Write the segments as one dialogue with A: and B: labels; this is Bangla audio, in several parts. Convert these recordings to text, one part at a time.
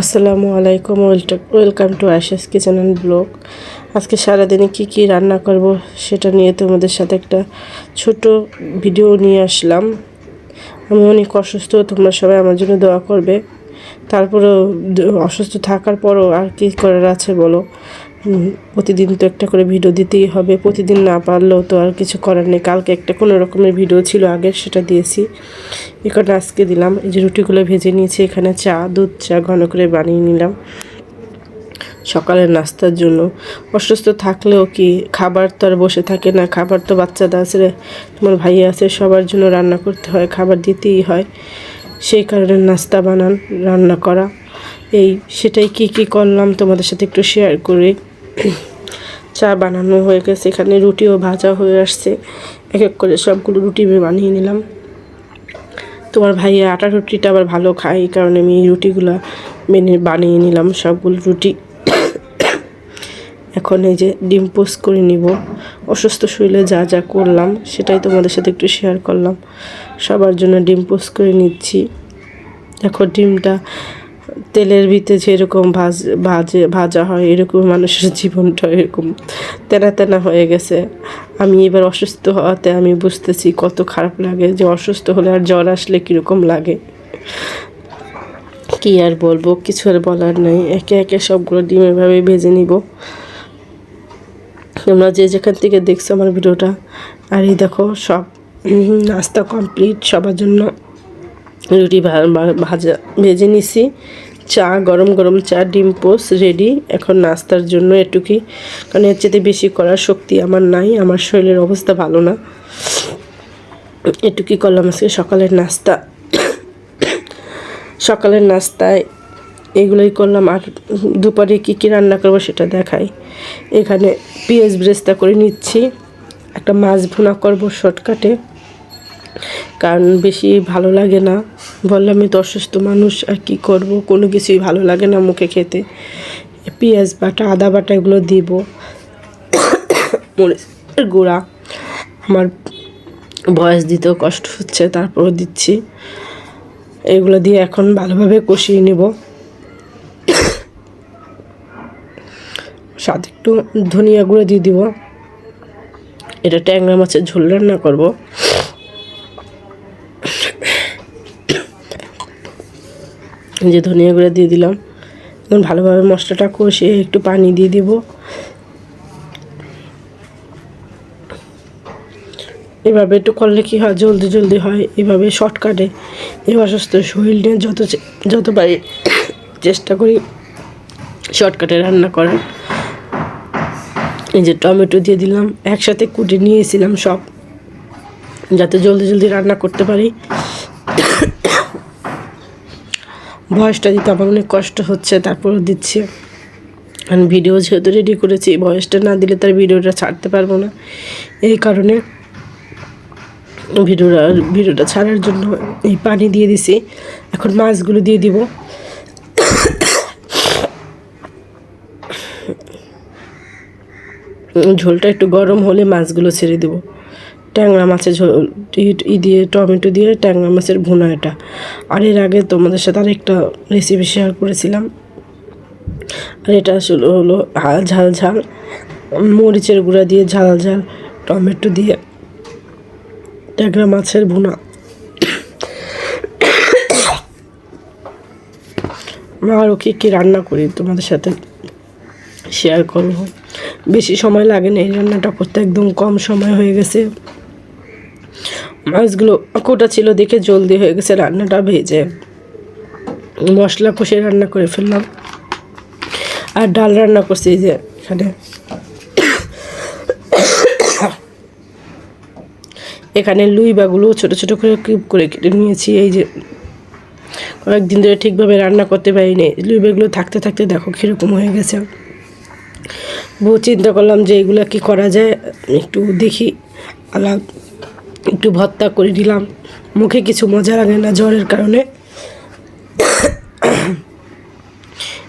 A: আসসালামু আলাইকুম welcome to Asha's kitchen and blog. আজকে সারাদিনে কি কি রান্না করব সেটা নিয়ে তোমাদের সাথে একটা ছোট ভিডিও নিয়ে আসলাম। আমি অনেক অসুস্থ, তোমরা সবাই আমার জন্য দোয়া করবে। তারপরেও অসুস্থ থাকার পরও আর কি করার আছে বলো। প্রতিদিন তো একটা করে ভিডিও দিতেই হবে। প্রতিদিন না পারলেও তো আর কিছু করার নেই। কালকে একটা কোনো রকমের ভিডিও ছিল, আগের সেটা দিয়েছি। এখানে আজকে দিলাম। এই যে রুটিগুলো ভেজে নিয়েছি, এখানে চা, দুধ, চা ঘন করে বানিয়ে নিলাম। সকালের নাস্তার জন্য। অসুস্থ থাকলেও কি খাবার তো আর বসে থাকে না। খাবার তো বাচ্চাদের আছে তোমার ভাই আছে, সবার জন্য রান্না করতে হয়, খাবার দিতেই হয়। সেই কারণে নাস্তা বানান, রান্না করা। এই সেটাই কি কি করলাম তোমাদের সাথে একটু শেয়ার করি। চা বানানো হয়ে গেছে, এখানে রুটিও ভাজা হয়ে আসছে। এক এক করে সবগুলো রুটি বানিয়ে নিলাম। তোমার ভাইয়া আটা রুটিটা আবার ভালো খায়, এই কারণে আমি এই রুটিগুলো মেনে বানিয়ে নিলাম, সবগুলো রুটি। এখন এই যে ডিম পোস্ট করে নিব। অসুস্থ শরীরে যা যা করলাম, সেটাই তোমাদের সাথে একটু শেয়ার করলাম। সবার জন্য ডিম পোস্ট করে নিচ্ছি। দেখো ডিমটা তেলের ভিতরে যেরকম ভাজ, ভাজে, ভাজা হয়, এরকম মানুষের জীবনটা এরকম তেনা তেনা হয়ে গেছে। আমি এবার অসুস্থ হওয়াতে আমি বুঝতেছি কত খারাপ লাগে যে অসুস্থ হলে আর জ্বর আসলে কীরকম লাগে। কি আর বলব, কিছু আর বলার নেই। একে একে সবগুলো ডিম এভাবে ভেজে নিব। তোমরা যে যেখান থেকে দেখছ আমার ভিডিওটা, আর এই দেখো সব নাস্তা কমপ্লিট, সবার জন্য রুটি ভাজা ভেজে নিছি। চা, গরম গরম চা, ডিম পোস রেডি এখন নাস্তার জন্য এটুকি। কারণ এর চেয়ে বেশি করার শক্তি আমার নাই, আমার শরীরের অবস্থা ভালো না। এটুকি করলাম আজকে সকালের নাস্তা। সকালের নাস্তায় এগুলোই করলাম। আর দুপুরে কী কী রান্না করব সেটা দেখাই। এখানে পেঁয়াজ ব্রেস্তা করে নিচ্ছি। একটা মাছ ভুনা করব শর্টকাটে। কারণ বেশি ভালো লাগে না। বললাম, আমি তো অসুস্থ মানুষ, আর কী করব? কোনো কিছুই ভালো লাগে না মুখে খেতে। পেঁয়াজ বাটা, আদা বাটা এগুলো দিব। মরিচের গুঁড়া। আমার বয়স দিতেও কষ্ট হচ্ছে, তারপরও দিচ্ছি। এগুলো দিয়ে এখন ভালোভাবে কষিয়ে নেব। সাথে একটু ধনিয়া গুঁড়ো দিয়ে দিব। এটা ট্যাংরা মাছের ঝোল রান্না করব। যে ধনিয়া গুঁড়ো দিয়ে দিলাম। এখন ভালোভাবে মশলাটা কষিয়ে একটু পানি দিয়ে দিব। এভাবে একটু করলে কী হয়? জলদি জলদি হয়। এভাবে শর্টকাটে এই অসুস্থ শরীর নিয়ে যত যত পারি চেষ্টা করি শর্টকাটে রান্না করার। এই যে টমেটো দিয়ে দিলাম। একসাথে কুটে নিয়েছিলাম সব। যাতে জলদি জলদি রান্না করতে পারি। ভয়েসটা দিতে আমার অনেক কষ্ট হচ্ছে, তারপরও দিচ্ছি। কারণ ভিডিও যেহেতু রেডি করেছি ভয়েসটা না দিলে তার ভিডিওটা ছাড়তে পারব না। এই কারণে ভিডিওটা ভিডিওটা ছাড়ার জন্য এই পানি দিয়ে দিছি। এখন মাছগুলো দিয়ে দিব। ঝোলটা একটু গরম হলে মাছগুলো ছেড়ে দেব। ট্যাংরা মাছের ঝোল, ই- দিয়ে, টমেটো দিয়ে ট্যাংরা মাছের ভুনা এটা। আর এর আগে তোমাদের সাথে আরেকটা রেসিপি শেয়ার করেছিলাম। আর এটা আসলে হলো ঝাল ঝাল, মরিচের গুঁড়া দিয়ে ঝাল ঝাল, টমেটো দিয়ে ট্যাংরা মাছের ভুনা। আরও কী কী রান্না করি তোমাদের সাথে শেয়ার করব। বেশি সময় লাগে না, এই রান্নাটা করতে একদম কম সময় হয়ে গেছে। মাছগুলো কোটা ছিল দেখে জলদি হয়ে গেছে, রান্নাটা ভেজে। মশলা কষে রান্না করে ফেললাম। আর ডাল রান্না করছি যে এখানে। এখানে লুই বাগুলো ছোটো ছোটো করে কিউব করে কেটে নিয়েছি, এই যে। কয়েকদিন ধরে ঠিকভাবে রান্না করতে পারিনি। লুই বাগুলো থাকতে থাকতে দেখো কীরকম হয়ে গেছে। বউ চিন্তা করলাম যে এগুলো কি করা যায়, একটু দেখি। আলা একটু ভর্তা করে দিলাম মুখে কিছু মজা লাগে না জ্বরের কারণে।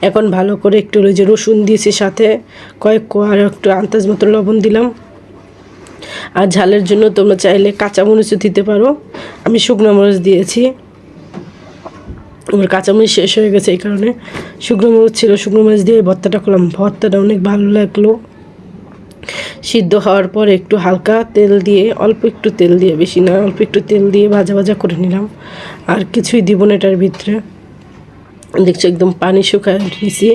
A: এখন ভালো করে একটু ওই যে রসুন দিয়েছি সাথে, কয়েক কোয়া আর একটু আন্দাজ মতো লবণ দিলাম। আর ঝালের জন্য তোমরা চাইলে কাঁচা মরিচও দিতে পারো। আমি শুকনো মরিচ দিয়েছি। আমার কাঁচামরিচ শেষ হয়ে গেছে এই কারণে। শুকনো মরিচ ছিল, শুকনো মরিচ দিয়ে ভর্তাটা করলাম। ভর্তাটা অনেক ভালো লাগল। সিদ্ধ হওয়ার পর একটু হালকা তেল দিয়ে, অল্প একটু তেল দিয়ে, বেশি না, অল্প একটু তেল দিয়ে ভাজা ভাজা করে নিলাম। আর কিছুই দিব না এটার ভিতরে। দেখছ একদম পানি শুকায় নিয়েছি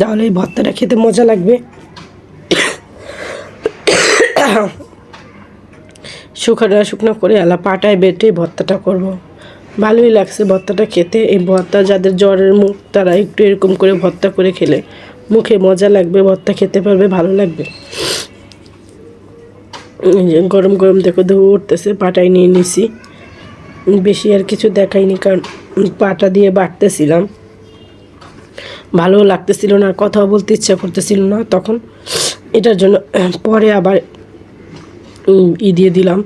A: তাহলে এই ভর্তাটা খেতে মজা লাগবে। শুকনো শুকনো করে আলা পাটায় বেটে ভর্তাটা করব। ভালোই লাগছে ভর্তাটা খেতে। এই ভর্তা যাদের জ্বরের মুখ, তারা একটু এরকম করে ভর্তা করে খেলে মুখে মজা লাগবে, ভর্তা খেতে পারবে, ভালো লাগবে। গরম গরম দেখো ধু উঠতেছে পাটায় নিয়ে নিছি। বেশি আর কিছু দেখাইনি কারণ পাটা দিয়ে বাটতেছিলাম ভালো লাগতেছিল না, কথাও বলতে ইচ্ছা করতেছিল না। তখন এটার জন্য পরে আবার ই দিয়ে দিলাম,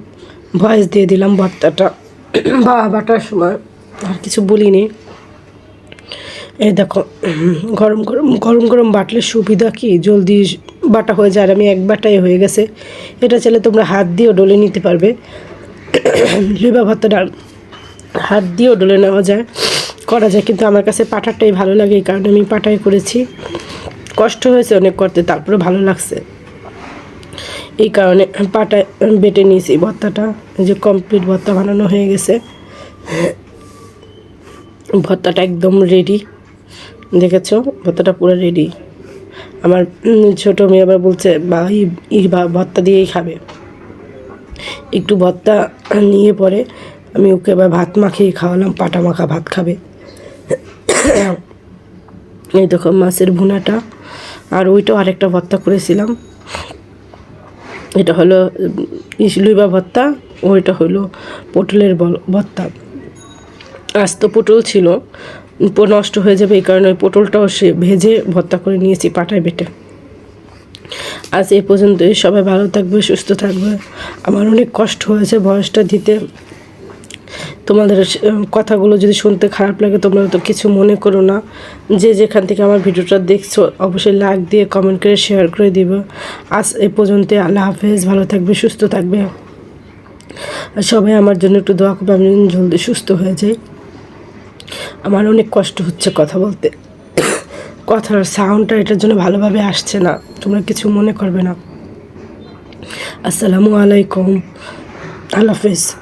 A: ভয়েস দিয়ে দিলাম ভর্তাটা। বা বাটার সময় আর কিছু বলিনি। এই দেখো, গরম গরম গরম গরম বাটলে সুবিধা কি? জলদি বাটা হয়ে যায় আর আমি এক বাটাই হয়ে গেছে। এটা চাইলে তোমরা হাত দিয়েও ডলে নিতে পারবে। লিবা ভর্তাটা হাত দিয়েও ডলে নেওয়া যায়। করা যায়, কিন্তু আমার কাছে পাটাটাই ভালো লাগে এই কারণে আমি পাটাই করেছি। কষ্ট হয়েছে অনেক করতে তারপরে ভালো লাগছে। এই কারণে পাটায় বেটে নিয়েছি ভর্তাটা। যে কমপ্লিট ভর্তা বানানো হয়ে গেছে। ভর্তাটা একদম রেডি দেখেছ? ভর্তাটা পুরো রেডি আমার ছোট মেয়ে আবার বলছে বা ই- ই বা- দিয়েই খাবে। একটু ভর্তা নিয়ে পরে আমি ওকে এবার ভাত মাখিয়ে খাওয়ালাম, পাটা মাখা ভাত খাবে। এই দেখো মাছের ভুনাটা, আর ওইটাও আরেকটা ভর্তা করেছিলাম। এটা হলো ইসলুইবা ভর্তা, ওইটা হলো পটলের ভর্তা। আস্ত পটল ছিল নষ্ট হয়ে যাবে এই কারণে ওই পটলটাও সে ভেজে ভর্তা করে নিয়েছি পাটায় বেটে। আজ এই পর্যন্তই, সবাই ভালো থাকবে, সুস্থ থাকবে। আমার অনেক কষ্ট হয়েছে বয়সটা দিতে। তোমাদের কথাগুলো যদি শুনতে খারাপ লাগে, তোমরা তো কিছু মনে করো না। যে যেখান থেকে আমার ভিডিওটা দেখছ, অবশ্যই লাইক দিয়ে কমেন্ট করে শেয়ার করে দিবে। আজ এ পর্যন্ত আল্লাহ হাফেজ, ভালো থাকবে, সুস্থ থাকবে। সবাই আমার জন্য একটু দোয়া করবে, আমি জলদি সুস্থ হয়ে যাই। আমার অনেক কষ্ট হচ্ছে কথা বলতে। কথার সাউন্ডটা এটার জন্য ভালোভাবে আসছে না। তোমরা কিছু মনে করবে না। আসসালামু আলাইকুম। আল্লাহ হাফেজ।